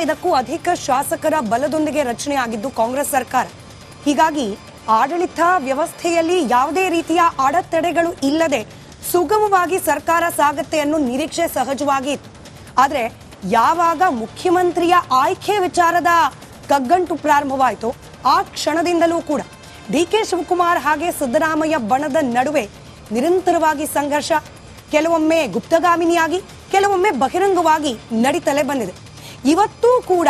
ಇಪ್ಪತ್ತೈದಕ್ಕೂ ಅಧಿಕ ಶಾಸಕರ ಬಲದೊಂದಿಗೆ ರಚನೆ ಆಗಿದ್ದು ಕಾಂಗ್ರೆಸ್ ಸರ್ಕಾರ. ಹೀಗಾಗಿ ಆಡಳಿತ ವ್ಯವಸ್ಥೆಯಲ್ಲಿ ಯಾವುದೇ ರೀತಿಯ ಅಡೆತಡೆಗಳು ಇಲ್ಲದೆ ಸುಗಮವಾಗಿ ಸರ್ಕಾರ ಸಾಗತ್ತೆ ಅನ್ನೋ ನಿರೀಕ್ಷೆ ಸಹಜವಾಗಿ ಇತ್ತು. ಆದರೆ ಯಾವಾಗ ಮುಖ್ಯಮಂತ್ರಿಯ ಆಯ್ಕೆ ವಿಚಾರದ ಕಗ್ಗಂಟು ಪ್ರಾರಂಭವಾಯಿತು ಆ ಕ್ಷಣದಿಂದಲೂ ಕೂಡ ಡಿ ಕೆ ಶಿವಕುಮಾರ್ ಹಾಗೆ ಸಿದ್ದರಾಮಯ್ಯ ಬಣದ ನಡುವೆ ನಿರಂತರವಾಗಿ ಸಂಘರ್ಷ, ಕೆಲವೊಮ್ಮೆ ಗುಪ್ತಗಾಮಿನಿಯಾಗಿ, ಕೆಲವೊಮ್ಮೆ ಬಹಿರಂಗವಾಗಿ ನಡೀತಲೇ ಬಂದಿದೆ. ಇವತ್ತೂ ಕೂಡ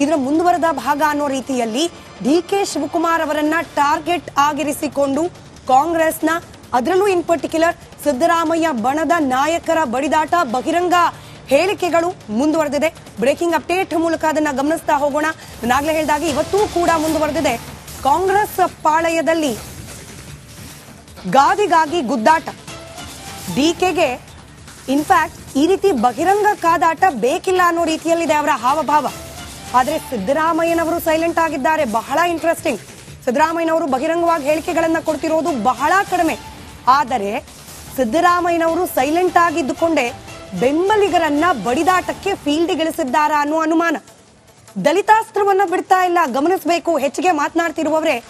ಇದರ ಮುಂದುವರೆದ ಭಾಗ ಅನ್ನೋ ರೀತಿಯಲ್ಲಿ ಡಿ ಕೆ ಶಿವಕುಮಾರ್ ಅವರನ್ನ ಟಾರ್ಗೆಟ್ ಆಗಿರಿಸಿಕೊಂಡು ಕಾಂಗ್ರೆಸ್ನ ಅದರಲ್ಲೂ ಇನ್ ಪರ್ಟಿಕ್ಯುಲರ್ ಸಿದ್ದರಾಮಯ್ಯ ಬಣದ ನಾಯಕರ ಬಡಿದಾಟ ಬಹಿರಂಗ ಹೇಳಿಕೆಗಳು ಮುಂದುವರೆದಿದೆ. ಬ್ರೇಕಿಂಗ್ ಅಪ್ಡೇಟ್ ಮೂಲಕ ಅದನ್ನ ಗಮನಿಸ್ತಾ ಹೋಗೋಣ. ನಾಗ್ಲೇ ಹೇಳಿದಾಗ ಇವತ್ತೂ ಕೂಡ ಮುಂದುವರೆದಿದೆ. ಕಾಂಗ್ರೆಸ್ ಪಾಳಯದಲ್ಲಿ ಗಾದಿಗಾಗಿ ಗುದ್ದಾಟ. ಡಿಕೆಗೆ ಇನ್ಫ್ಯಾಕ್ಟ್ ಈ ರೀತಿ ಬಹಿರಂಗ ಕಾದಾಟ ಬೇಕಿಲ್ಲ ಅನ್ನೋ ರೀತಿಯಲ್ಲಿದೆ ಅವರ ಹಾವಭಾವ. ಆದರೆ ಸಿದ್ದರಾಮಯ್ಯನವರು ಸೈಲೆಂಟ್ ಆಗಿದ್ದಾರೆ. ಬಹಳ ಇಂಟ್ರೆಸ್ಟಿಂಗ್ ಸಿದ್ದರಾಮಯ್ಯನವರು ಬಹಿರಂಗವಾಗಿ ಹೇಳಿಕೆಗಳನ್ನ ಕೊಡ್ತಿರೋದು ಬಹಳ ಕಡಿಮೆ. ಆದರೆ ಸಿದ್ದರಾಮಯ್ಯನವರು ಸೈಲೆಂಟ್ ಆಗಿದ್ದುಕೊಂಡೇ ಬೆಂಬಲಿಗರನ್ನ ಬಡಿದಾಟಕ್ಕೆ ಫೀಲ್ಡ್ ಫೀಲ್ಡ್ಗಿಳಿಸಿದ್ದಾರಾ ಅನ್ನೋ ಅನುಮಾನ. ದಲಿತಾಸ್ತ್ರವನ್ನ ಬಿಡ್ತಾ ಇಲ್ಲ. ಗಮನಿಸಬೇಕು. ಹೆಚ್ಚಿಗೆ ಮಾತನಾಡ್ತಿರುವವರೇ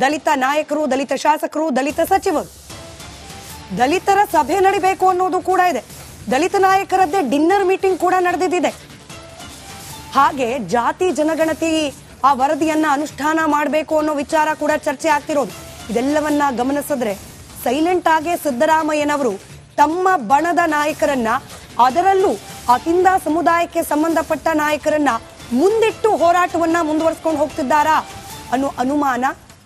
ದಲಿತ ನಾಯಕರು, ದಲಿತ ಶಾಸಕರು, ದಲಿತ ಸಚಿವರು. ದಲಿತರ ಸಭೆ ನಡಿಬೇಕು ಅನ್ನೋದು ಕೂಡ ಇದೆ. ದಲಿತ ನಾಯಕರದ್ದೇ ಡಿನ್ನರ್ ಮೀಟಿಂಗ್ ಕೂಡ ನಡೆದಿದೆ. ಹಾಗೆ ಜಾತಿ ಜನಗಣತಿ ಆ ವರದಿಯನ್ನ ಅನುಷ್ಠಾನ ಮಾಡಬೇಕು ಅನ್ನೋ ವಿಚಾರ ಕೂಡ ಚರ್ಚೆ ಆಗ್ತಿರೋದು. ಇದೆಲ್ಲವನ್ನ ಗಮನಿಸಿದ್ರೆ ಸೈಲೆಂಟ್ ಆಗಿ ಸಿದ್ದರಾಮಯ್ಯನವರು ತಮ್ಮ ಬಣದ ನಾಯಕರನ್ನ ಅದರಲ್ಲೂ ಅತಿಂದ ಸಮುದಾಯಕ್ಕೆ ಸಂಬಂಧಪಟ್ಟ ನಾಯಕರನ್ನ ಮುಂದಿಟ್ಟು ಹೋರಾಟವನ್ನ ಮುಂದುವರಿಸ್ಕೊಂಡು ಹೋಗ್ತಿದ್ದಾರಾ ಅನ್ನೋ ಅನುಮಾನ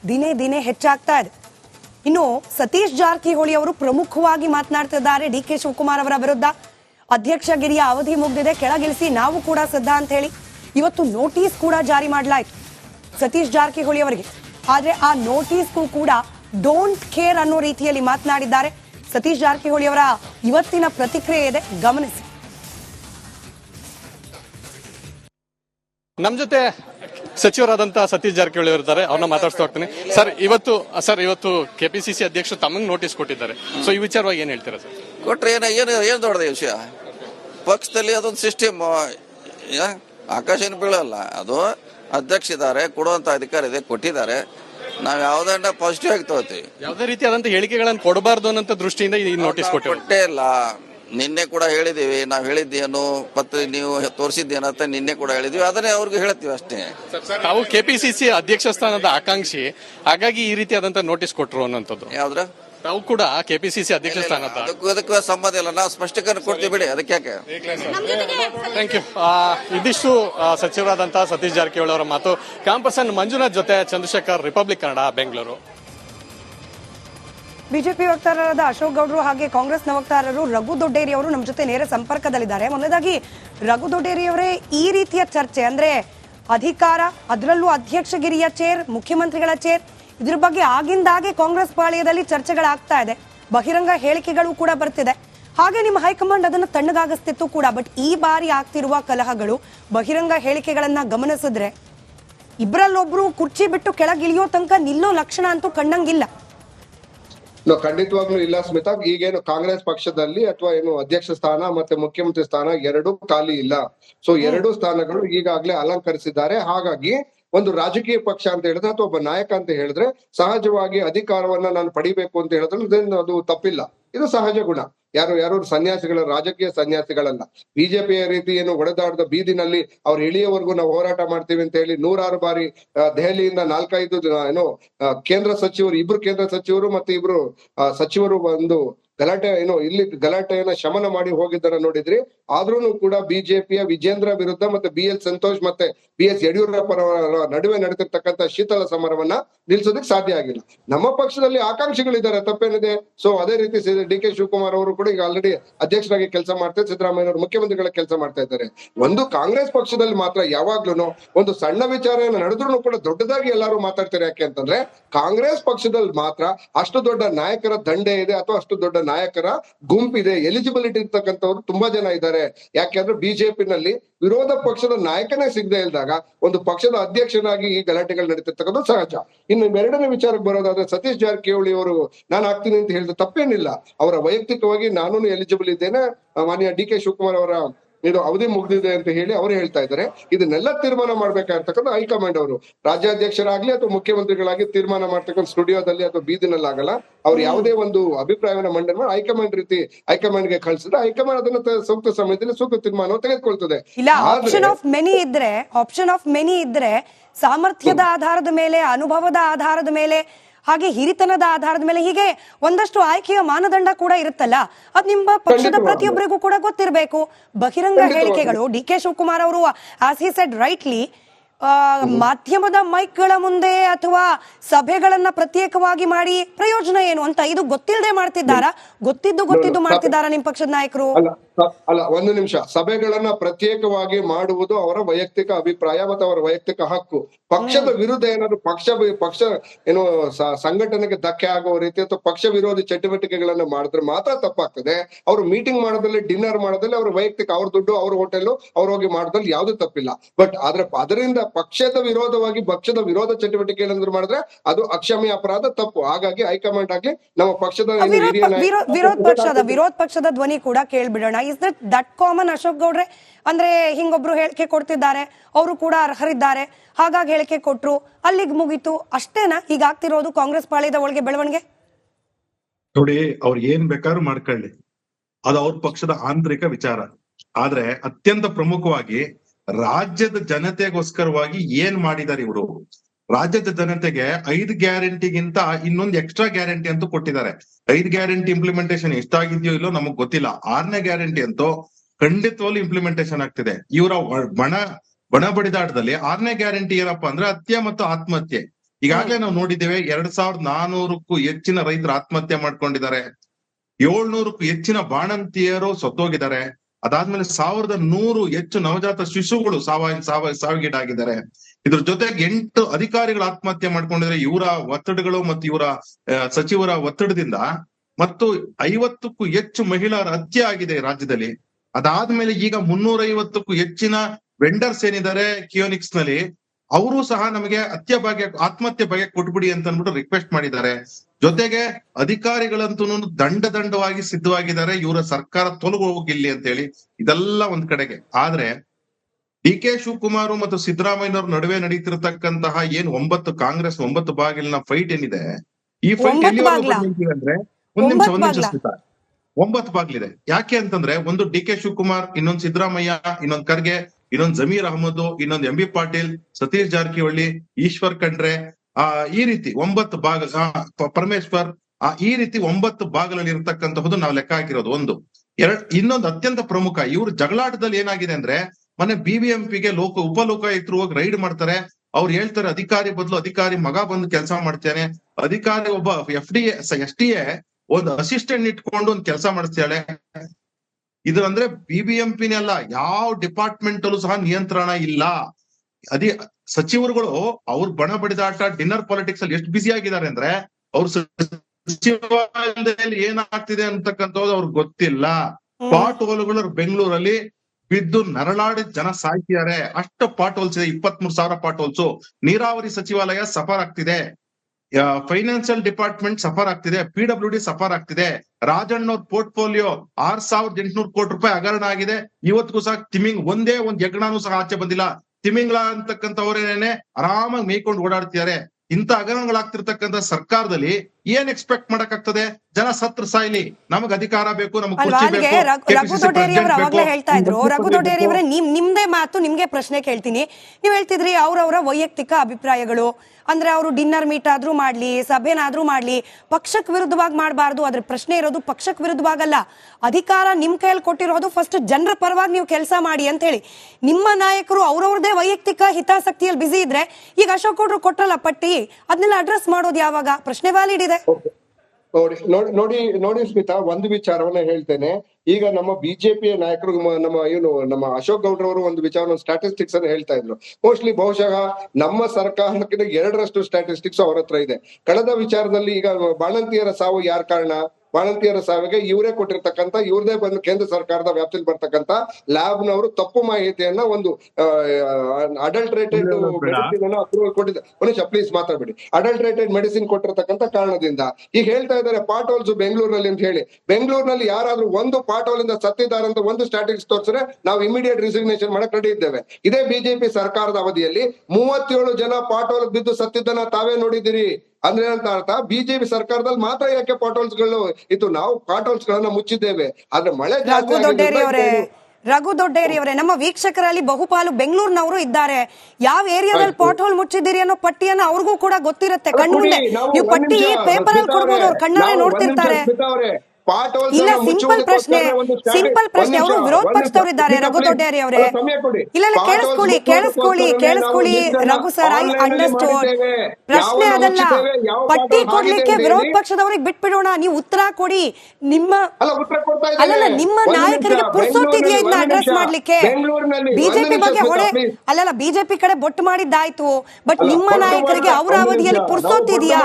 ದಿನೇ ದಿನೇ ಹೆಚ್ಚಾಗ್ತಾ ಇದೆ. ಇನ್ನು ಸತೀಶ್ ಜಾರಕಿಹೊಳಿ ಅವರು ಪ್ರಮುಖವಾಗಿ ಮಾತನಾಡ್ತಿದ್ದಾರೆ. ಡಿ ಕೆ ಶಿವಕುಮಾರ್ ಅವರ ವಿರುದ್ಧ ಅಧ್ಯಕ್ಷಗಿರಿಯ ಅವಧಿ ಮುಗಿದಿದೆ. ಕೆಳಗಿಳಿಸಿ ನಾವು ಕೂಡ ಸಿದ್ಧ ಅಂತ ಹೇಳಿ ಇವತ್ತು ನೋಟಿಸ್ ಕೂಡ ಜಾರಿ ಮಾಡಲಾಯಿತು ಸತೀಶ್ ಜಾರಕಿಹೊಳಿ ಅವರಿಗೆ. ಆದ್ರೆ ಆ ನೋಟಿಸ್ಗೂ ಕೂಡ ಡೋಂಟ್ ಕೇರ್ ಅನ್ನೋ ರೀತಿಯಲ್ಲಿ ಮಾತನಾಡಿದ್ದಾರೆ. ಸತೀಶ್ ಜಾರಕಿಹೊಳಿ ಅವರ ಇವತ್ತಿನ ಪ್ರತಿಕ್ರಿಯೆ ಇದೆ. ಗಮನಿಸಿ. ನಮ್ ಜೊತೆ ಸಚಿವರಾದಂತ ಸತೀಶ್ ಜಾರಕಿಹೊಳಿ ಇರ್ತಾರೆ ಅವ್ರನ್ನ ಮಾತಾಡ್ಸ್ತಾ ಹೋಗ್ತೀನಿ. ಸರ್ ಇವತ್ತು ಸರ್ ಇವತ್ತು ಕೆಪಿಸಿಸಿ ಅಧ್ಯಕ್ಷರು ತಮಗೆ ನೋಟಿಸ್ ಕೊಟ್ಟಿದ್ದಾರೆ. ಸೊ ಈ ವಿಚಾರವಾಗಿ ಏನ್ ಹೇಳ್ತೀರಾ ಸರ್? ಕೊಟ್ರೆ ಏನ ಏನು ಏನು ದೊಡ್ಡದ ವಿಷಯ? ಪಕ್ಷದಲ್ಲಿ ಅದೊಂದು ಸಿಸ್ಟಮ್ ಆಕಾಶ ಏನು ಬೀಳಲ್ಲ. ಅದು ಅಧ್ಯಕ್ಷ ಇದ್ದಾರೆ ಕೊಡುವಂತ ಅಧಿಕಾರ ಇದೆ ಕೊಟ್ಟಿದ್ದಾರೆ. ನಾವು ಯಾವ್ದನ್ನ ಪಾಸಿಟಿವ್ ಆಗಿ ತಗೋತೀವಿ. ಯಾವುದೇ ರೀತಿಯಾದಂತ ಹೇಳಿಕೆಗಳನ್ನು ಕೊಡಬಾರ್ದು ಅನ್ನೋ ದೃಷ್ಟಿಯಿಂದ ಈ ನೋಟಿಸ್ ಕೊಟ್ಟೇ ಇಲ್ಲ. ನಿನ್ನೆ ಕೂಡ ಹೇಳಿದೀವಿ ನಾವು ಹೇಳಿದ್ದೇನು ಪತ್ರ ನೀವು ತೋರಿಸಿದ್ದೇನಂತ ನಿನ್ನೆ ಕೂಡ ಹೇಳಿದ್ವಿ ಅದನ್ನೇ ಅವ್ರಿಗೆ ಹೇಳ್ತೀವಿ ಅಷ್ಟೇ. ತಾವು ಕೆಪಿಸಿಸಿ ಅಧ್ಯಕ್ಷ ಸ್ಥಾನದ ಆಕಾಂಕ್ಷಿ ಹಾಗಾಗಿ ಈ ರೀತಿಯಾದಂತ ನೋಟಿಸ್ ಕೊಟ್ಟರು ಅನ್ನೋಂಥದ್ದು. ಯಾವ್ದ್ರ? ತಾವು ಕೂಡ ಕೆಪಿಸಿಸಿ ಅಧ್ಯಕ್ಷ ಸ್ಥಾನದ ಅದಕ್ಕೂ ಅದಕ್ಕೂ ಸಂಬಂಧ ಇಲ್ಲ ನಾವು ಸ್ಪಷ್ಟೀಕರಣ ಕೊಡ್ತೀವಿ ಬಿಡಿ ಅದಕ್ಕೆ ಯಾಕೆ? ಥ್ಯಾಂಕ್ ಯು ಇದಿಷ್ಟು ಸಚಿವರಾದಂತಹ ಸತೀಶ್ ಜಾರಕಿಹೊಳಿ ಅವರ ಮಾತು. ಕ್ಯಾಂಪಸ್ ಮಂಜುನಾಥ್ ಜೊತೆ ಚಂದ್ರಶೇಖರ್ ರಿಪಬ್ಲಿಕ್ ಕನ್ನಡ ಬೆಂಗಳೂರು ಬಿಜೆಪಿ ವಕ್ತಾರರಾದ ಅಶೋಕ್ ಗೌಡ್ರು ಹಾಗೆ ಕಾಂಗ್ರೆಸ್ನ ವಕ್ತಾರರು ರಘು ದೊಡ್ಡೇರಿ ಅವರು ನಮ್ಮ ಜೊತೆ ನೇರ ಸಂಪರ್ಕದಲ್ಲಿದ್ದಾರೆ. ಮೊದಲನೇದಾಗಿ ರಘು ದೊಡ್ಡೇರಿ ಅವರೇ ಈ ರೀತಿಯ ಚರ್ಚೆ, ಅಂದ್ರೆ ಅಧಿಕಾರ, ಅದರಲ್ಲೂ ಅಧ್ಯಕ್ಷಗಿರಿಯ ಚೇರ್ ಮುಖ್ಯಮಂತ್ರಿಗಳ ಚೇರ್ ಇದ್ರ ಬಗ್ಗೆ ಆಗಿಂದಾಗೆ ಕಾಂಗ್ರೆಸ್ ಪಾಳ್ಯದಲ್ಲಿ ಚರ್ಚೆಗಳಾಗ್ತಾ ಇದೆ. ಬಹಿರಂಗ ಹೇಳಿಕೆಗಳು ಕೂಡ ಬರ್ತಿದೆ. ಹಾಗೆ ನಿಮ್ಮ ಹೈಕಮಾಂಡ್ ಅದನ್ನು ತಣ್ಣಗಾಗಿಸ್ತಿತ್ತು ಕೂಡ ಬಟ್ ಈ ಬಾರಿ ಆಗ್ತಿರುವ ಕಲಹಗಳು, ಬಹಿರಂಗ ಹೇಳಿಕೆಗಳನ್ನ ಗಮನಿಸಿದ್ರೆ ಇಬ್ಬರಲ್ಲೊಬ್ರು ಕುರ್ಚಿ ಬಿಟ್ಟು ಕೆಳಗಿಳಿಯೋ ತನಕ ನಿಲ್ಲೋ ಲಕ್ಷಣ ಅಂತೂ ಕಂಡಂಗಿಲ್ಲ. ಖಂಡಿತವಾಗ್ಲೂ ಇಲ್ಲ ಸ್ಮಿತಾ. ಈಗೇನು ಕಾಂಗ್ರೆಸ್ ಪಕ್ಷದಲ್ಲಿ ಅಥವಾ ಏನು ಅಧ್ಯಕ್ಷ ಸ್ಥಾನ ಮತ್ತೆ ಮುಖ್ಯಮಂತ್ರಿ ಸ್ಥಾನ ಎರಡೂ ಖಾಲಿ ಇಲ್ಲ. ಸೊ ಎರಡು ಸ್ಥಾನಗಳು ಈಗಾಗಲೇ ಅಲಂಕರಿಸಿದ್ದಾರೆ. ಹಾಗಾಗಿ ಒಂದು ರಾಜಕೀಯ ಪಕ್ಷ ಅಂತ ಹೇಳಿದ್ರೆ ಅಥವಾ ಒಬ್ಬ ನಾಯಕ ಅಂತ ಹೇಳಿದ್ರೆ ಸಹಜವಾಗಿ ಅಧಿಕಾರವನ್ನ ನಾನು ಪಡಿಬೇಕು ಅಂತ ಹೇಳಿದ್ರೆ ಅದು ತಪ್ಪಿಲ್ಲ. ಇದು ಸಹಜ ಗುಣ. ಯಾರು ಯಾರು ಸನ್ಯಾಸಿಗಳ, ರಾಜಕೀಯ ಸನ್ಯಾಸಿಗಳಲ್ಲ. ಬಿಜೆಪಿಯ ರೀತಿ ಏನು ಹೊಡೆದಾಡದ ಬೀದಿನಲ್ಲಿ ಅವ್ರು ಇಳಿಯವರೆಗೂ ನಾವು ಹೋರಾಟ ಮಾಡ್ತೀವಿ ಅಂತ ಹೇಳಿ ನೂರಾರು ಬಾರಿ ದೆಹಲಿಯಿಂದ ನಾಲ್ಕೈದು ಏನು ಕೇಂದ್ರ ಸಚಿವರು, ಇಬ್ರು ಕೇಂದ್ರ ಸಚಿವರು ಮತ್ತೆ ಇಬ್ರು ಸಚಿವರು ಒಂದು ಗಲಾಟೆ, ಏನು, ಇಲ್ಲಿ ಗಲಾಟೆಯನ್ನ ಶಮನ ಮಾಡಿ ಹೋಗಿದ್ದಾರೆ ನೋಡಿದ್ರಿ. ಆದ್ರೂ ಕೂಡ ಬಿಜೆಪಿಯ ವಿಜೇಂದ್ರ ವಿರುದ್ಧ ಮತ್ತೆ ಬಿ ಎಲ್ ಸಂತೋಷ್ ಮತ್ತೆ ಬಿ ಎಸ್ ನಡುವೆ ನಡೆದಿರ್ತಕ್ಕಂಥ ಶೀತಲ ಸಮರವನ್ನ ನಿಲ್ಸೋದಕ್ಕೆ ಸಾಧ್ಯ ಆಗಿಲ್ಲ. ನಮ್ಮ ಪಕ್ಷದಲ್ಲಿ ಆಕಾಂಕ್ಷಿಗಳಿದ್ದಾರೆ, ತಪ್ಪೇನಿದೆ? ಸೊ ಅದೇ ರೀತಿ ಡಿ ಕೆ ಶಿವಕುಮಾರ್ ಅವರು ಕೂಡ ಈಗ ಆಲ್ರೆಡಿ ಅಧ್ಯಕ್ಷರಾಗಿ ಕೆಲಸ ಮಾಡ್ತಾರೆ ಸಿದ್ದರಾಮಯ್ಯ ಅವರು ಮುಖ್ಯಮಂತ್ರಿಗಳ ಕೆಲಸ ಮಾಡ್ತಾ ಇದ್ದಾರೆ. ಒಂದು ಕಾಂಗ್ರೆಸ್ ಪಕ್ಷದಲ್ಲಿ ಮಾತ್ರ ಯಾವಾಗ್ಲೂ ಒಂದು ಸಣ್ಣ ವಿಚಾರ ನಡೆದ್ರು ಕೂಡ ದೊಡ್ಡದಾಗಿ ಎಲ್ಲರೂ ಮಾತಾಡ್ತಾರೆ ಯಾಕೆ ಅಂತಂದ್ರೆ, ಕಾಂಗ್ರೆಸ್ ಪಕ್ಷದಲ್ಲಿ ಮಾತ್ರ ಅಷ್ಟು ದೊಡ್ಡ ನಾಯಕರ ದಂಡೆ ಇದೆ ಅಥವಾ ಅಷ್ಟು ದೊಡ್ಡ ನಾಯಕರ ಗುಂಪಿದೆ. ಎಲಿಜಿಬಿಲಿಟಿ ಇರ್ತಕ್ಕಂಥವ್ರು ತುಂಬಾ ಜನ ಇದ್ದಾರೆ. ಯಾಕೆಂದ್ರೆ ಬಿಜೆಪಿನಲ್ಲಿ ವಿರೋಧ ಪಕ್ಷದ ನಾಯಕನೇ ಸಿಗದೆ ಇಲ್ದಾಗ ಒಂದು ಪಕ್ಷದ ಅಧ್ಯಕ್ಷನಾಗಿ ಈ ಗಲಾಟೆಗಳು ನಡೀತಿರ್ತಕ್ಕಂಥ ಸಹಜ. ಇನ್ನು ಎರಡನೇ ವಿಚಾರಕ್ಕೆ ಬರೋದಾದ್ರೆ ಸತೀಶ್ ಜಾರಕಿಹೊಳಿ ಅವರು ನಾನು ಆಗ್ತೀನಿ ಅಂತ ಹೇಳಿದ್ರೆ ತಪ್ಪೇನಿಲ್ಲ. ಅವರ ವೈಯಕ್ತಿಕವಾಗಿ ನಾನು ಎಲಿಜಿಬಲ್ ಇದ್ದೇನೆ. ಮಾನ್ಯ ಡಿ ಕೆ ಶಿವಕುಮಾರ್ ಅವರ ಇದು ಅವಧಿ ಮುಗ್ದಿದೆ ಅಂತ ಹೇಳಿ ಅವರು ಹೇಳ್ತಾ ಇದ್ದಾರೆ. ಇದನ್ನೆಲ್ಲ ತೀರ್ಮಾನ ಮಾಡ್ಬೇಕಾಗಿರ್ತಕ್ಕಂಥ ಹೈಕಮಾಂಡ್ ಅವರು. ರಾಜ್ಯಾಧ್ಯಕ್ಷರಾಗ್ಲಿ ಅಥವಾ ಮುಖ್ಯಮಂತ್ರಿಗಳಾಗಿ ತೀರ್ಮಾನ ಮಾಡ್ತಕ್ಕಂಥ ಸ್ಟುಡಿಯೋದಲ್ಲಿ ಅಥವಾ ಬೀದಿನಲ್ಲಿ ಆಗಲ್ಲ ಅವ್ರು ಯಾವುದೇ ಒಂದು ಅಭಿಪ್ರಾಯವನ್ನ ಮಂಡನೆ ಮಾಡಿ ಹೈಕಮಾಂಡ್ ರೀತಿ ಹೈಕಮಾಂಡ್ಗೆ ಕಳಿಸಿದ್ರೆ ಹೈಕಮಾಂಡ್ ಅದನ್ನ ಸೂಕ್ತ ಸಮಯದಲ್ಲಿ ಸೂಕ್ತ ತೀರ್ಮಾನ ತೆಗೆದುಕೊಳ್ತದೆ. ಇಲ್ಲ ಆಪ್ಷನ್ ಆಫ್ ಮೆನಿ ಇದ್ರೆ ಆಪ್ಷನ್ ಆಫ್ ಮೆನಿ ಇದ್ರೆ ಸಾಮರ್ಥ್ಯದ ಆಧಾರದ ಮೇಲೆ ಅನುಭವದ ಆಧಾರದ ಮೇಲೆ ಹಾಗೆ ಹಿರಿತನದ ಆಧಾರದ ಮೇಲೆ ಹೀಗೆ ಒಂದಷ್ಟು ಆಯ್ಕೆಯ ಮಾನದಂಡ ಕೂಡ ಇರುತ್ತಲ್ಲ. ಅದ್ ನಿಮ್ಮ ಪಕ್ಷದ. ಪ್ರತಿಯೊಬ್ಬರಿಗೂ ಕೂಡ ಗೊತ್ತಿರಬೇಕು. ಬಹಿರಂಗ ಹೇಳಿಕೆಗಳು. ಡಿ ಕೆ ಶಿವಕುಮಾರ್ ಅವರು ಆಸ್ ಹಿ ಸೆಡ್ ರೈಟ್ಲಿ ಮಾಧ್ಯಮದ ಮೈಕ್ಗಳ ಮುಂದೆ ಅಥವಾ ಸಭೆಗಳನ್ನ ಪ್ರತ್ಯೇಕವಾಗಿ ಮಾಡಿ ಪ್ರಯೋಜನ ಏನು ಅಂತ ಇದು ಗೊತ್ತಿಲ್ಲದೆ ಮಾಡ್ತಿದ್ದಾರಾ? ಗೊತ್ತಿದ್ದು ಗೊತ್ತಿದ್ದು ಮಾಡ್ತಿದ್ದಾರಾ ನಿಮ್ ಪಕ್ಷದ ನಾಯಕರು? ಅಲ್ಲ ಒಂದು ನಿಮಿಷ. ಸಭೆಗಳನ್ನ ಪ್ರತ್ಯೇಕವಾಗಿ ಮಾಡುವುದು ಅವರ ವೈಯಕ್ತಿಕ ಅಭಿಪ್ರಾಯ ಮತ್ತು ಅವರ ವೈಯಕ್ತಿಕ ಹಕ್ಕು. ಪಕ್ಷದ ವಿರುದ್ಧ ಏನಾದ್ರು ಪಕ್ಷ ಪಕ್ಷ ಏನು ಸಂಘಟನೆಗೆ ಧಕ್ಕೆ ಆಗುವ ರೀತಿ ಅಥವಾ ಪಕ್ಷ ವಿರೋಧಿ ಚಟುವಟಿಕೆಗಳನ್ನ ಮಾಡಿದ್ರೆ ಮಾತ್ರ ತಪ್ಪಾಗ್ತದೆ. ಅವರು ಮೀಟಿಂಗ್ ಮಾಡೋದ್ರಲ್ಲಿ ಡಿನ್ನರ್ ಮಾಡೋದ್ರಲ್ಲಿ ಅವ್ರ ವೈಯಕ್ತಿಕ ಅವ್ರ ದುಡ್ಡು ಅವ್ರ ಹೋಟೆಲ್ ಅವ್ರು ಹೋಗಿ ಮಾಡೋದ್ರಲ್ಲಿ ಯಾವ್ದು ತಪ್ಪಿಲ್ಲ. ಬಟ್ ಆದ್ರೆ ಅದರಿಂದ ಪಕ್ಷದ ವಿರೋಧವಾಗಿ ಪಕ್ಷದ ವಿರೋಧ ಚಟುವಟಿಕೆಗಳೇನಾದ್ರು ಮಾಡಿದ್ರೆ ಅದು ಅಕ್ಷಮ್ಯ ಅಪರಾಧ ತಪ್ಪು. ಹಾಗಾಗಿ ಹೈಕಮಾಂಡ್ ಆಗ್ಲಿ ನಮ್ಮ ಪಕ್ಷದ ವಿರೋಧ ಪಕ್ಷದ ವಿರೋಧ ಪಕ್ಷದ ಧ್ವನಿ ಕೂಡ ಕೇಳ್ಬಿಡೋಣ. Is that that common Ashok ಗೌಡ್ರೆ ಅಂದ್ರೆ ಹಿಂಗೊಬ್ರು ಹೇಳಿಕೆ ಕೊಡ್ತಿದ್ದಾರೆ, ಅವರು ಕೂಡ ಅರ್ಹರಿದ್ದಾರೆ. ಹಾಗಾಗಿ ಹೇಳಿಕೆ ಕೊಟ್ಟರು ಅಲ್ಲಿಗೆ ಮುಗೀತು. ಅಷ್ಟೇನಾ? ಈಗ ಆಗ್ತಿರೋದು ಕಾಂಗ್ರೆಸ್ ಪಾಳಿದ ಒಳಗೆ ಬೆಳವಣಿಗೆ? ನೋಡಿ, ಅವ್ರು ಏನ್ ಬೇಕಾದ್ರೂ ಮಾಡ್ಕೊಳ್ಳಿ. ಅದು ಅವ್ರ ಪಕ್ಷದ ಆಂತರಿಕ ವಿಚಾರ. ಆದ್ರೆ ಅತ್ಯಂತ ಪ್ರಮುಖವಾಗಿ ರಾಜ್ಯದ ಜನತೆಗೋಸ್ಕರವಾಗಿ ಏನ್ ಮಾಡಿದ್ದಾರೆ ಇವರು? ರಾಜ್ಯದ ಜನತೆಗೆ ಐದು ಗ್ಯಾರಂಟಿಗಿಂತ ಇನ್ನೊಂದು ಎಕ್ಸ್ಟ್ರಾ ಗ್ಯಾರಂಟಿ ಅಂತೂ ಕೊಟ್ಟಿದ್ದಾರೆ. ಐದು ಗ್ಯಾರಂಟಿ ಇಂಪ್ಲಿಮೆಂಟೇಶನ್ ಎಷ್ಟಾಗಿದೆಯೋ ಇಲ್ಲೋ ನಮಗ್ ಗೊತ್ತಿಲ್ಲ. ಆರನೇ ಗ್ಯಾರಂಟಿ ಅಂತೂ ಖಂಡಿತವಾಗ್ಲೂ ಇಂಪ್ಲಿಮೆಂಟೇಶನ್ ಆಗ್ತಿದೆ. ಇವರ ಬಣ ಬಣ ಬಡಿದಾಟದಲ್ಲಿ ಆರನೇ ಗ್ಯಾರಂಟಿ ಏನಪ್ಪಾ ಅಂದ್ರೆ ಹತ್ಯೆ ಮತ್ತು ಆತ್ಮಹತ್ಯೆ. ಈಗಾಗಲೇ ನಾವು ನೋಡಿದ್ದೇವೆ ಎರಡ್ ಸಾವಿರದ ನಾನೂರಕ್ಕೂ ಹೆಚ್ಚಿನ ರೈತರು ಆತ್ಮಹತ್ಯೆ ಮಾಡ್ಕೊಂಡಿದ್ದಾರೆ. ಏಳ್ನೂರಕ್ಕೂ ಹೆಚ್ಚಿನ ಬಾಣಂತಿಯರು ಸತ್ತೋಗಿದ್ದಾರೆ. ಅದಾದ್ಮೇಲೆ ಸಾವಿರದ ನೂರು ಹೆಚ್ಚು ನವಜಾತ ಶಿಶುಗಳು ಸಾವ ಸಾವ ಸಾವಿಗೀಡಾಗಿದ್ದಾರೆ. ಇದ್ರ ಜೊತೆಗೆ ಎಂಟು ಅಧಿಕಾರಿಗಳು ಆತ್ಮಹತ್ಯೆ ಮಾಡ್ಕೊಂಡಿದ್ರೆ ಇವರ ಒತ್ತಡಗಳು ಮತ್ತು ಇವರ ಸಚಿವರ ಒತ್ತಡದಿಂದ. ಮತ್ತು ಐವತ್ತಕ್ಕೂ ಹೆಚ್ಚು ಮಹಿಳಾ ಹತ್ಯೆ ಆಗಿದೆ ರಾಜ್ಯದಲ್ಲಿ. ಅದಾದ್ಮೇಲೆ ಈಗ ಮುನ್ನೂರ ಐವತ್ತಕ್ಕೂ ಹೆಚ್ಚಿನ ವೆಂಡರ್ಸ್ ಏನಿದ್ದಾರೆ ಕಿಯೋನಿಕ್ಸ್ನಲ್ಲಿ ಅವರು ಸಹ ನಮಗೆ ಹತ್ಯೆ ಬಗ್ಗೆ ಆತ್ಮಹತ್ಯೆ ಬಗ್ಗೆ ಕೊಟ್ಬಿಡಿ ಅಂತ ಅಂದ್ಬಿಟ್ಟು ರಿಕ್ವೆಸ್ಟ್ ಮಾಡಿದ್ದಾರೆ. ಜೊತೆಗೆ ಅಧಿಕಾರಿಗಳಂತೂ ದಂಡ ದಂಡವಾಗಿ ಸಿದ್ಧವಾಗಿದ್ದಾರೆ. ಇವರ ಸರ್ಕಾರ ತೊಲಗು ಹೋಗಿಲ್ಲಿ ಅಂತ ಹೇಳಿ ಇದೆಲ್ಲ ಒಂದ್ ಕಡೆಗೆ. ಆದ್ರೆ ಡಿ ಕೆ ಶಿವಕುಮಾರ್ ಮತ್ತು ಸಿದ್ದರಾಮಯ್ಯನವ್ರ ನಡುವೆ ನಡೀತಿರ್ತಕ್ಕಂತಹ ಏನ್ ಒಂಬತ್ತು ಕಾಂಗ್ರೆಸ್ ಒಂಬತ್ತು ಬಾಗಿಲಿನ ಫೈಟ್ ಏನಿದೆ? ಈ ಫೈಟ್ ಎಲ್ಲಿ ಅಂದ್ರೆ ಒಂದ್ ನಿಮಿಷ ಒಂದ್ ನಿಮಿಷ? ಸ್ಮಿತಾ. ಒಂಬತ್ತು ಬಾಗಿಲಿದೆ. ಯಾಕೆ ಅಂತಂದ್ರೆ ಒಂದು ಡಿ ಕೆ ಶಿವಕುಮಾರ್ ಇನ್ನೊಂದು ಸಿದ್ದರಾಮಯ್ಯ ಇನ್ನೊಂದ್ ಖರ್ಗೆ ಇನ್ನೊಂದ್ ಜಮೀರ್ ಅಹಮದ್ ಇನ್ನೊಂದ್ ಎಂ ಬಿ ಪಾಟೀಲ್ ಸತೀಶ್ ಜಾರಕಿಹೊಳಿ ಈಶ್ವರ್ ಖಂಡ್ರೆ ಆ, ಈ ರೀತಿ ಒಂಬತ್ತು ಭಾಗ ಪರಮೇಶ್ವರ್, ಆ, ಈ ರೀತಿ ಒಂಬತ್ತು ಭಾಗಗಳಲ್ಲಿ ಇರತಕ್ಕಂತಹದ್ದು ನಾವು ಲೆಕ್ಕ ಹಾಕಿರೋದು. ಒಂದು, ಎರಡ್, ಇನ್ನೊಂದು ಅತ್ಯಂತ ಪ್ರಮುಖ, ಇವ್ರ ಜಗಳಾಟದಲ್ಲಿ ಏನಾಗಿದೆ ಅಂದ್ರೆ, ಮೊನ್ನೆ ಪಿಗೆ ಲೋಕ, ಉಪಲೋಕಾಯುಕ್ತರು ಹೋಗಿ ರೈಡ್ ಮಾಡ್ತಾರೆ. ಅವ್ರು ಹೇಳ್ತಾರೆ, ಅಧಿಕಾರಿ ಬದಲು ಅಧಿಕಾರಿ ಮಗ ಬಂದು ಕೆಲಸ ಮಾಡ್ತೇನೆ. ಅಧಿಕಾರಿ ಒಬ್ಬ ಎಫ್ ಡಿ ಎಸ್ ಎ ಒಂದು ಅಸಿಸ್ಟೆಂಟ್ ಇಟ್ಕೊಂಡು ಒಂದು ಕೆಲಸ ಮಾಡಿಸ್ತಾಳೆ ಇದು ಅಂದ್ರೆ ಪಿನೇ ಅಲ್ಲ, ಯಾವ ಡಿಪಾರ್ಟ್ಮೆಂಟ್ ಅಲ್ಲೂ ಸಹ ನಿಯಂತ್ರಣ ಇಲ್ಲ. ಅದಿ ಸಚಿವರುಗಳು ಅವ್ರ ಬಣ ಬಡಿದಾಟ ಡಿನ್ನರ್ ಪಾಲಿಟಿಕ್ಸ್ ಅಲ್ಲಿ ಎಷ್ಟು ಬ್ಯುಸಿ ಆಗಿದ್ದಾರೆ ಅಂದ್ರೆ ಅವ್ರ ಸಚಿವಾಲಯದಲ್ಲಿ ಏನಾಗ್ತಿದೆ ಅಂತಕ್ಕಂಥದ್ದು ಅವ್ರಿಗೆ ಗೊತ್ತಿಲ್ಲ. ಪಾಟ್ ಹೋಲ್ಗಳು ಬೆಂಗಳೂರಲ್ಲಿ ಬಿದ್ದು ನರಳಾಡಿ ಜನ ಸಾಯ್ತಿದ್ದಾರೆ. ಅಷ್ಟು ಪಾಟ್ ಹೋಲ್ಸ್ ಇದೆ ಇಪ್ಪತ್ತ್ ಮೂರ್ ಸಾವಿರ ಪಾಟ್ ಹೋಲ್ಸು. ನೀರಾವರಿ ಸಚಿವಾಲಯ ಸಫರ್ ಆಗ್ತಿದೆ. ಫೈನಾನ್ಸಿಯಲ್ ಡಿಪಾರ್ಟ್ಮೆಂಟ್ ಸಫರ್ ಆಗ್ತಿದೆ ಪಿ ಡಬ್ಲ್ಯೂ ಡಿ ಸಫರ್ ಆಗ್ತಿದೆ. ರಾಜಣ್ಣ ಅವ್ರ ಪೋರ್ಟ್ಫೋಲಿಯೋ ಆರ್ ಸಾವಿರದ ಎಂಟುನೂರು ಕೋಟಿ ರೂಪಾಯಿ ಹಗರಣ ಆಗಿದೆ. ಇವತ್ತಿಗೂ ಸಹ ತಿಮಿಂಗ್ ಒಂದೇ ಒಂದ್ ಯಜ್ಞನೂ ಸಹ ಆಚೆ ಬಂದಿಲ್ಲ. ತಿಮಿಂಗ್ಲ ಅಂತಕ್ಕಂಥವ್ರೇನೆ ಆರಾಮಾಗಿ ಮೇಯ್ಕೊಂಡು ಓಡಾಡ್ತಿದ್ದಾರೆ. ಇಂಥ ಹಗರಣಗಳಾಗ್ತಿರ್ತಕ್ಕಂಥ ಸರ್ಕಾರದಲ್ಲಿ ಏನ್ ಎಕ್ಸ್ಪೆಕ್ಟ್ ಮಾಡಕ್ಕಾಗ್ತದೆ? ಜನ ಸತ್ರ ಸಾಯ್ಲಿ. ನಮಗ್ ಅಧಿಕಾರ ಬೇಕು ನಮಗ್ ರಘು ದೊಡ್ಡೇರಿ ಅವರು president ಹೇಳ್ತಾ ಇದ್ರು. ರಘು ದೊಡ್ಡೇರಿ ಅವರೇ ನಿಮ್ ನಿಮ್ದೇ ಮಾತು ನಿಮ್ಗೆ ಪ್ರಶ್ನೆ ಕೇಳ್ತೀನಿ. ನೀವ್ ಹೇಳ್ತಿದ್ರಿ ಅವ್ರವ್ರ ವೈಯಕ್ತಿಕ ಅಭಿಪ್ರಾಯಗಳು. ಅಂದ್ರೆ ಅವರು ಡಿನ್ನರ್ ಮೀಟ್ ಆದ್ರೂ ಮಾಡ್ಲಿ ಸಭೆನಾದ್ರೂ ಮಾಡ್ಲಿ ಪಕ್ಷಕ್ ವಿರುದ್ಧವಾಗಿ ಮಾಡಬಾರ್ದು. ಅದ್ರ ಪ್ರಶ್ನೆ ಇರೋದು ಪಕ್ಷಕ್ ವಿರುದ್ಧವಾಗಲ್ಲ. ಅಧಿಕಾರ ನಿಮ್ ಕೈಯಲ್ಲಿ ಕೊಟ್ಟಿರೋದು ಫಸ್ಟ್ ಜನರ ಪರವಾಗಿ ನೀವು ಕೆಲಸ ಮಾಡಿ ಅಂತ ಹೇಳಿ. ನಿಮ್ಮ ನಾಯಕರು ಅವ್ರವ್ರದೇ ವೈಯಕ್ತಿಕ ಹಿತಾಸಕ್ತಿಯಲ್ಲಿ ಬಿಸಿ ಇದ್ರೆ ಈಗ ಅಶೋಕ್ ಕೊಟ್ರಲ್ಲ ಪಟ್ಟಿ ಅದನ್ನೆಲ್ಲ ಅಡ್ರೆಸ್ ಮಾಡೋದು ಯಾವಾಗ? ಪ್ರಶ್ನೆ ವ್ಯಾಲಿಡ್ ಇದೆ ನೋಡಿ ನೋಡಿ ನೋಡಿ ಸ್ಮಿತಾ, ಒಂದು ವಿಚಾರವನ್ನ ಹೇಳ್ತೇನೆ. ಈಗ ನಮ್ಮ ಬಿಜೆಪಿಯ ನಾಯಕರು ನಮ್ಮ ಏನು, ನಮ್ಮ ಅಶೋಕ್ ಗೌಡ್ರವರು ಒಂದು ವಿಚಾರ ಸ್ಟಾಟಿಸ್ಟಿಕ್ಸ್ ಅನ್ನು ಹೇಳ್ತಾ ಇದ್ರು. ಮೋಸ್ಟ್ಲಿ ಬಹುಶಃ ನಮ್ಮ ಸರ್ಕಾರಕ್ಕಿಂತ ಎರಡರಷ್ಟು ಸ್ಟಾಟಿಸ್ಟಿಕ್ಸ್ ಅವ್ರ ಇದೆ. ಕಳೆದ ವಿಚಾರದಲ್ಲಿ ಈಗ ಬಾಣಂತಿಯರ ಸಾವು ಯಾರ ಕಾರಣ? ಬಾಣಂತಿಯರ ಸಾವಿಗೆ ಇವರೇ ಕೊಟ್ಟಿರ್ತಕ್ಕಂಥ ಇವ್ರದೇ ಬಂದು ಕೇಂದ್ರ ಸರ್ಕಾರದ ವ್ಯಾಪ್ತಿಯಲ್ಲಿ ಬರ್ತಕ್ಕಂಥ ಲ್ಯಾಬ್ ನವರು ತಪ್ಪು ಮಾಹಿತಿಯನ್ನ ಒಂದು ಅಡಲ್ಟ್ರೇಟೆಡ್. ಮೆಡಿಸಿನ್ ಅಪ್ರೂವಲ್ ಕೊಟ್ಟಿದ್ದಾರೆ ಮನುಷ್ಯ ಪ್ಲೀಸ್ ಮಾತಾಡ್ಬೇಡಿ. ಅಡಲ್ಟ್ರೇಟೆಡ್ ಮೆಡಿಸಿನ್ ಕೊಟ್ಟಿರ್ತಕ್ಕಂಥ ಕಾರಣದಿಂದ. ಈಗ ಹೇಳ್ತಾ ಇದ್ದಾರೆ ಪಾಟೋಲ್ಸ್ ಬೆಂಗಳೂರಿನಲ್ಲಿ ಅಂತ ಹೇಳಿ. ಬೆಂಗಳೂರಿನಲ್ಲಿ ಯಾರಾದ್ರೂ ಒಂದು ಪಾಟೋಲ್ ಇಂದ ಸತ್ತಿದ್ದಾರೆ ಅಂತ ಒಂದು ಸ್ಟ್ಯಾಟಿಕ್ಸ್ ತೋರಿಸಿದ್ರೆ ನಾವು ಇಮಿಡಿಯೇಟ್ ರಿಸಿಗ್ನೇಷನ್ ಮಾಡಕ್ ರೆಡಿ ಇದ್ದೇವೆ. ಇದೇ ಬಿಜೆಪಿ ಸರ್ಕಾರದ ಅವಧಿಯಲ್ಲಿ ಮೂವತ್ತೇಳು ಜನ ಪಾಟೋಲ್ ಬಿದ್ದು ಸತ್ತಿದ್ದನ್ನ ತಾವೇ ನೋಡಿದಿರಿ ಅಂದ್ರೆ ಅಂತ ಅರ್ಥ ಬಿಜೆಪಿ ಸರ್ಕಾರದಲ್ಲಿ ಮಾತ್ರ ಯಾಕೆ ಪಾಟೋಲ್ಸ್ಗಳು ಇತ್ತು? ನಾವು ಪಾಟೋಲ್ಸ್ ಗಳನ್ನ ಮುಚ್ಚಿದ್ದೇವೆ. ಆದ್ರೆ ಮಳೆ ಜಾಸ್ತಿ ರಘು ದೊಡ್ಡೇರಿ ಅವರೇ ನಮ್ಮ ವೀಕ್ಷಕರಲ್ಲಿ ಬಹುಪಾಲು ಬೆಂಗಳೂರಿನವರು ಇದ್ದಾರೆ. ಯಾವ ಏರಿಯಾದಲ್ಲಿ ಪಾಟ್ ಹೋಲ್ ಮುಚ್ಚಿದ್ದೀರಿ ಅನ್ನೋ ಪಟ್ಟಿಯನ್ನು ಅವ್ರಿಗೂ ಕೂಡ ಗೊತ್ತಿರುತ್ತೆ. ಕಣ್ಣು ನಾವು ಪಟ್ಟಿ ಪೇಪರ್ ಅಲ್ಲಿ ಕೊಡ್ಬೋದು ಅವ್ರು ಕಣ್ಣಲ್ಲೇ ನೋಡ್ತಿರ್ತಾರೆ. ಇಲ್ಲ ಸಿಂಪಲ್ ಪ್ರಶ್ನೆ ಸಿಂಪಲ್ ಪ್ರಶ್ನೆ ಅವರು ವಿರೋಧ ಪಕ್ಷದವರಿದ್ದಾರೆ ರಘು ದೊಡ್ಡೇರಿ ಅವರೇ. ಇಲ್ಲ ಇಲ್ಲ ಕೇಳಿಸ್ಕೊಳ್ಳಿ ಕೇಳಿಸ್ಕೊಳ್ಳಿ ಕೇಳಿಸ್ಕೊಳ್ಳಿ. ರಘು ಸರ್ ಐ ಮಾಡಿದ್ದೇವೆ. ಪ್ರಶ್ನೆ ಅದಲ್ಲ ಪಟ್ಟಿ ಕೊಡ್ಲಿಕ್ಕೆ ವಿರೋಧ ಪಕ್ಷದವ್ರಿಗೆ ಬಿಟ್ಬಿಡೋಣ. ನೀವು ಉತ್ತರ ಕೊಡಿ. ನಿಮ್ಮ. ಅಲ್ಲಲ್ಲ ನಿಮ್ಮ ನಾಯಕರಿಗೆ ಪುರ್ಸೊತ್ತಿದೆಯಾ ಇದನ್ನ ಅಡ್ರೆಸ್ ಮಾಡ್ಲಿಕ್ಕೆ ಬಿಜೆಪಿ ಬಗ್ಗೆ ಹೊಡೆ ಅಲ್ಲಲ್ಲ ಬಿಜೆಪಿ ಕಡೆ ಬೊಟ್ಟು ಮಾಡಿದ್ದಾಯ್ತು. ಬಟ್ ನಿಮ್ಮ ನಾಯಕರಿಗೆ ಅವರ ಅವಧಿಯಲ್ಲಿ ಪುರ್ಸೊತ್ತಿದೆಯಾ?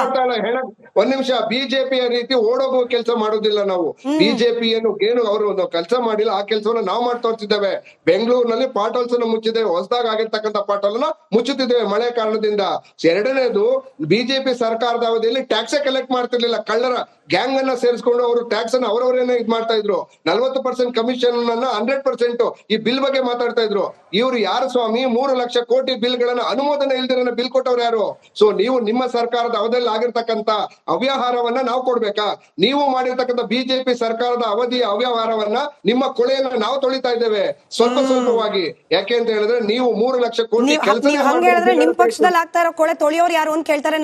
ಒಂದ್ ನಿಮಿಷ. ಬಿಜೆಪಿಯ ರೀತಿ ಓಡೋಗುವ ಕೆಲಸ ಮಾಡೋದಿಲ್ಲ ನಾವು ಬಿಜೆಪಿಯನ್ನು ಏನು ಅವರು ಒಂದು ಕೆಲಸ ಮಾಡಿಲ್ಲ ಆ ಕೆಲಸವನ್ನು ನಾವು ಮಾಡಿ ತೋರಿಸಿದ್ದೇವೆ. ಬೆಂಗಳೂರಿನಲ್ಲಿ ಪಾಟಲ್ಸ್ ಅನ್ನು ಮುಚ್ಚಿದ್ದೇವೆ ಹೊಸದಾಗಿ ಆಗಿರ್ತಕ್ಕಂಥ ಪಾಟೋಲ್ ಮುಚ್ಚುತ್ತಿದ್ದೇವೆ ಮಳೆ ಕಾರಣದಿಂದ. ಎರಡನೇದು ಬಿಜೆಪಿ ಸರ್ಕಾರದ ಅವಧಿಯಲ್ಲಿ ಟ್ಯಾಕ್ಸ್ ಕಲೆಕ್ಟ್ ಮಾಡ್ತಿರ್ಲಿಲ್ಲ. ಕಳ್ಳರ ಗ್ಯಾಂಗ್ ಅನ್ನ ಸೇರಿಸಿಕೊಂಡು ಅವರು ಟ್ಯಾಕ್ಸ್ ಅನ್ನ ಅವರವರೇನೆ ಇದ್ ಮಾಡ್ತಾ ಇದ್ರು. ನಲ್ವತ್ತು ಪರ್ಸೆಂಟ್ ಕಮಿಷನ್ ಅನ್ನ ಹಂಡ್ರೆಡ್ ಪರ್ಸೆಂಟ್ ಈ ಬಿಲ್ ಬಗ್ಗೆ ಮಾತಾಡ್ತಾ ಇದ್ರು. ಇವ್ರು ಯಾರು ಸ್ವಾಮಿ? ಮೂರು ಲಕ್ಷ ಕೋಟಿ ಬಿಲ್ ಗಳನ್ನ ಅನುಮೋದನೆ ಇಲ್ದಿರ ಬಿಲ್ ಕೊಟ್ಟವ್ರು ಯಾರು? ಸೊ ನೀವು ನಿಮ್ಮ ಸರ್ಕಾರದ ಅವಧಿಯಲ್ಲಿ ಆಗಿರ್ತಕ್ಕಂತ ಅವ್ಯವಹಾರವನ್ನ ನಾವು ಕೊಡ್ಬೇಕಾ? ನೀವು ಮಾಡಿರ್ತಕ್ಕಂಥ ಬಿಜೆಪಿ ಸರ್ಕಾರದ ಅವಧಿ ಅವ್ಯವಹಾರವನ್ನ ನಿಮ್ಮ ಕೊಳೆಯನ್ನ ನಾವು ತೊಳಿತಾ ಇದ್ದೇವೆ. ಸ್ವಲ್ಪ ಸ್ವಲ್ಪವಾಗಿ. ಯಾಕೆ ಅಂತ ಹೇಳಿದ್ರೆ ನೀವು ಮೂರು ಲಕ್ಷ ಕೋಟಿ ಕೆಲಸ ಹಂಗ ಹೇಳಿದ್ರೆ ನಿಮ್ ಪಕ್ಷದಲ್ಲಿ ಆಗ್ತಾ ಇರೋ ಕೊಳೆ ತೊಳೆಯೋರು ಯಾರು ಅಂತ ಕೇಳ್ತಾರೆ